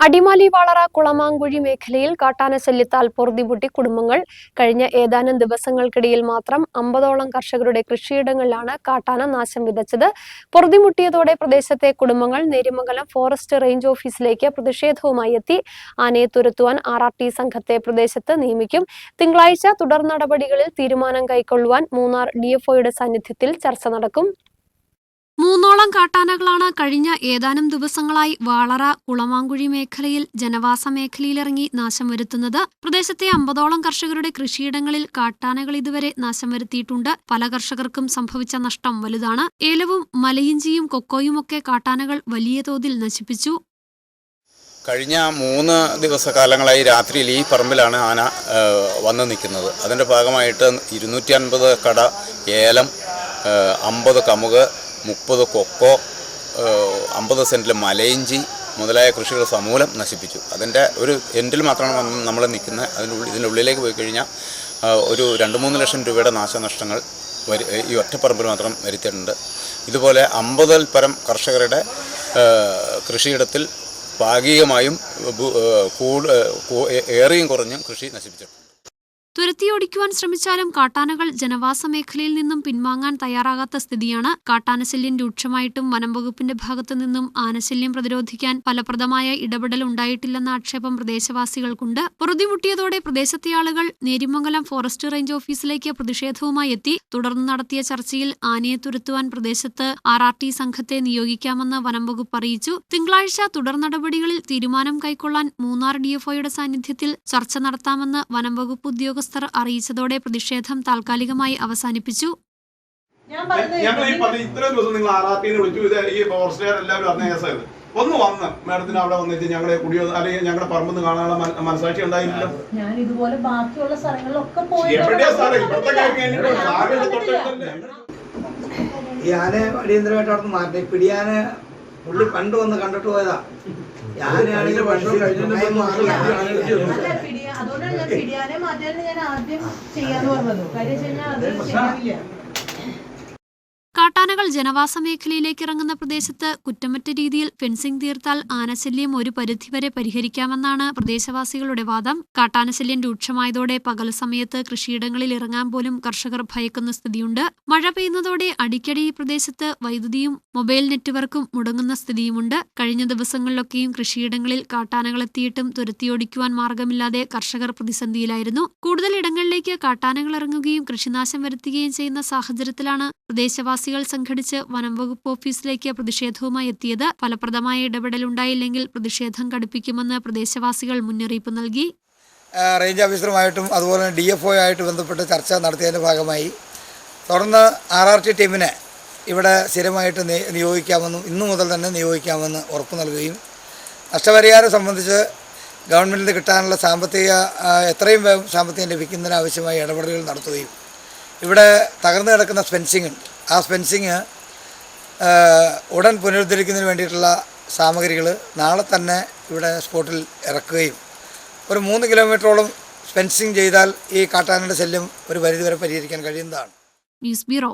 അടിമാലി വാളറ കുളമാങ്കുഴി മേഖലയിൽ കാട്ടാന ശല്യത്താൽ പൊറുതിപൂട്ടി കുടുംബങ്ങൾ. കഴിഞ്ഞ ഏതാനും ദിവസങ്ങൾക്കിടയിൽ മാത്രം അമ്പതോളം കർഷകരുടെ കൃഷിയിടങ്ങളിലാണ് കാട്ടാന നാശം വിതച്ചത്. പൊറുതിമുട്ടിയതോടെ പ്രദേശത്തെ കുടുംബങ്ങൾ നേരിമംഗലം ഫോറസ്റ്റ് റേഞ്ച് ഓഫീസിലേക്ക് പ്രതിഷേധവുമായി എത്തി. ആനയെ തുരത്തുവാൻ ആർ ആർ ടി സംഘത്തെ പ്രദേശത്ത് നിയമിക്കും. തിങ്കളാഴ്ച തുടർ നടപടികളിൽ തീരുമാനം കൈക്കൊള്ളുവാൻ മൂന്നാർ ഡിഎഫ്ഒയുടെ സാന്നിധ്യത്തിൽ ചർച്ച നടക്കും. മൂന്നോളം കാട്ടാനകളാണ് കഴിഞ്ഞ ഏതാനും ദിവസങ്ങളായി വാളറ കുളമാങ്കുഴി മേഖലയിൽ ജനവാസ മേഖലയിലിറങ്ങി നാശം വരുത്തുന്നത്. പ്രദേശത്തെ അമ്പതോളം കർഷകരുടെ കൃഷിയിടങ്ങളിൽ കാട്ടാനകൾ ഇതുവരെ നാശം വരുത്തിയിട്ടുണ്ട്. പല കർഷകർക്കും സംഭവിച്ച നഷ്ടം വലുതാണ്. ഏലവും മലയിഞ്ചിയും കൊക്കോയുമൊക്കെ കാട്ടാനകൾ വലിയ തോതിൽ നശിപ്പിച്ചു. കഴിഞ്ഞ മൂന്ന് ദിവസകാലങ്ങളായി രാത്രിയിൽ ഈ പറമ്പിലാണ് ആന വന്ന് നിൽക്കുന്നത്. അതിന്റെ ഭാഗമായിട്ട് ഇരുന്നൂറ്റി അൻപത് കട ഏലം അമ്പത് കമുക് മുപ്പത് കൊക്കോ അമ്പത് സെന്റിൽ മലയിഞ്ചി മുതലായ കൃഷികൾ സമൂലം നശിപ്പിച്ചു. അതിന്റെ ഒരു എൻഡിൽ മാത്രമാണ് നമ്മൾ നിൽക്കുന്നത് അതിന്റെ ഇതിന്റെ ഉള്ളിലേക്ക് പോയി കഴിഞ്ഞാൽ ഒരു രണ്ട് മൂന്ന് ലക്ഷം രൂപയുടെ നാശനഷ്ടങ്ങൾ വരു ഈ ഒറ്റപ്പറമ്പിൽ മാത്രം വരുത്തിയിട്ടുണ്ട്. ഇതുപോലെ അമ്പതിൽ പരം കർഷകരുടെ കൃഷിയിടത്തിൽ ഭാഗികമായും ഏറിയും കുറഞ്ഞും കൃഷി നശിപ്പിച്ചിട്ടുണ്ട്. തുരത്തിയോടിക്കുവാൻ ശ്രമിച്ചാലും കാട്ടാനകൾ ജനവാസ മേഖലയിൽ നിന്നും പിൻവാങ്ങാൻ തയ്യാറാകാത്ത സ്ഥിതിയാണ്. കാട്ടാനശല്യം രൂക്ഷമായിട്ടും വനംവകുപ്പിന്റെ ഭാഗത്തു നിന്നും ആനശല്യം പ്രതിരോധിക്കാൻ ഫലപ്രദമായ ഇടപെടൽ ഉണ്ടായിട്ടില്ലെന്ന ആക്ഷേപം പ്രദേശവാസികൾക്കുണ്ട്. പൊറുതിമുട്ടിയതോടെ പ്രദേശത്തെ ആളുകൾ നേരിമംഗലം ഫോറസ്റ്റ് റേഞ്ച് ഓഫീസിലേക്ക് പ്രതിഷേധവുമായി എത്തി. തുടർന്ന് നടത്തിയ ചർച്ചയിൽ ആനയെ തുരത്തുവാൻ പ്രദേശത്ത് ആർ സംഘത്തെ നിയോഗിക്കാമെന്ന് വനംവകുപ്പ് അറിയിച്ചു. തിങ്കളാഴ്ച തുടർ നടപടികളിൽ തീരുമാനം കൈക്കൊള്ളാൻ മൂന്നാർ ഡിഎഫ്ഒയുടെ സാന്നിധ്യത്തിൽ ചർച്ച നടത്താമെന്ന് വനം വകുപ്പ് ഉദ്യോഗസ്ഥർ അറിയിച്ചതോടെ പ്രതിഷേധം താൽക്കാലികമായി അവസാനിപ്പിച്ചു. ഞാൻ പറഞ്ഞത് ഞങ്ങൾ ഈ പറഞ്ഞ ഇത്രയും ദിവസം നിങ്ങൾ ആർ ആർ വിളിച്ചു. ഇത് ഈ ഫോറസ്റ്റുകാർ എല്ലാവരും അറിഞ്ഞ കേസായത് ഒന്ന് വന്ന് മാഡത്തിന് അവിടെ വന്നിട്ട് ഞങ്ങളെ കുടിയോ അല്ലെങ്കിൽ ഞങ്ങളുടെ പറമ്പെന്ന് കാണാനുള്ള മനസ്സാക്ഷി മനസാക്ഷി ഞാൻ ഞാൻ ഇതുപോലെ ബാക്കിയുള്ള സ്ഥലങ്ങളിലൊക്കെ പോയി. എവിടെയാ സാറേ ഇവിടുത്തെ കാര്യം കഴിഞ്ഞിട്ട് സാറിന്റെ തൊട്ടടുത്തല്ലേ ഈ ആനയെ അടിയന്തരമായിട്ട് അവിടെ നിന്ന് മാറ്റി. പിടിയാന് പുള്ളി പണ്ട് വന്ന് കണ്ടിട്ട് പോയതാ. ഞാനാണെങ്കിൽ ഭക്ഷണം പിടിയാ- അതുകൊണ്ടാണ് ഞാൻ പിടിയാനെ മാറ്റാൻ ഞാൻ ആദ്യം ചെയ്യാന്ന് പറഞ്ഞത്. കാര്യം വെച്ച് കഴിഞ്ഞാൽ അത് ശരിയാവില്ല. കാട്ടാനകൾ ജനവാസ മേഖലയിലേക്ക് ഇറങ്ങുന്ന പ്രദേശത്ത് കുറ്റമറ്റ രീതിയിൽ ഫെൻസിംഗ് തീർത്താൽ ആനശല്യം ഒരു പരിധിവരെ പരിഹരിക്കാമെന്നാണ് പ്രദേശവാസികളുടെ വാദം. കാട്ടാനശല്യം രൂക്ഷമായതോടെ പകൽ സമയത്ത് കൃഷിയിടങ്ങളിൽ ഇറങ്ങാൻ പോലും കർഷകർ ഭയക്കുന്ന സ്ഥിതിയുണ്ട്. മഴ പെയ്യുന്നതോടെ അടിക്കടി ഈ പ്രദേശത്ത് വൈദ്യുതിയും മൊബൈൽ നെറ്റ്വർക്കും മുടങ്ങുന്ന സ്ഥിതിയുമുണ്ട്. കഴിഞ്ഞ ദിവസങ്ങളിലൊക്കെയും കൃഷിയിടങ്ങളിൽ കാട്ടാനകളെത്തിയിട്ടും തുരത്തിയോടിക്കുവാൻ മാർഗമില്ലാതെ കർഷകർ പ്രതിസന്ധിയിലായിരുന്നു. കൂടുതൽ ഇടങ്ങളിലേക്ക് കാട്ടാനകൾ ഇറങ്ങുകയും കൃഷിനാശം വരുത്തുകയും ചെയ്യുന്ന സാഹചര്യത്തിലാണ് പ്രദേശവാസികൾ സംഘടിച്ച് വനം വകുപ്പ് ഓഫീസിലേക്ക് പ്രതിഷേധവുമായി എത്തിയത് ഫലപ്രദമായ ഇടപെടൽ ഉണ്ടായില്ലെങ്കിൽ പ്രതിഷേധം കടുപ്പിക്കുമെന്ന് പ്രദേശവാസികൾ മുന്നറിയിപ്പ് നൽകി. റേഞ്ച് ഓഫീസറുമായിട്ടും അതുപോലെ തന്നെ ഡി എഫ് ആയിട്ട് ബന്ധപ്പെട്ട് ചർച്ച നടത്തിയതിന്റെ ഭാഗമായി. തുടർന്ന് ആർ ആർ ടി ടീമിനെ ഇവിടെ സ്ഥിരമായിട്ട് നിയോഗിക്കാമെന്നും ഇന്നു മുതൽ തന്നെ നിയോഗിക്കാമെന്ന് ഉറപ്പ് നൽകുകയും നഷ്ടപരിഹാരം സംബന്ധിച്ച് ഗവൺമെന്റിൽ നിന്ന് കിട്ടാനുള്ള സാമ്പത്തിക എത്രയും വേഗം സാമ്പത്തികം ലഭിക്കുന്നതിനാവശ്യമായ ഇടപെടലുകൾ നടത്തുകയും ഇവിടെ തകർന്നു കിടക്കുന്ന ഫെൻസിംഗ് ഉണ്ട്. ആ ഫെൻസിങ് ഉടൻ പുനരുദ്ധരിക്കുന്നതിന് വേണ്ടിയിട്ടുള്ള സാമഗ്രികൾ നാളെ തന്നെ ഇവിടെ സ്പോട്ടിൽ ഇറക്കുകയും ഒരു മൂന്ന് കിലോമീറ്ററോളം ഫെൻസിങ് ചെയ്താൽ ഈ കാട്ടാനയുടെ ശല്യം ഒരു പരിധിവരെ പരിഹരിക്കാൻ കഴിയുന്നതാണ്. News bureau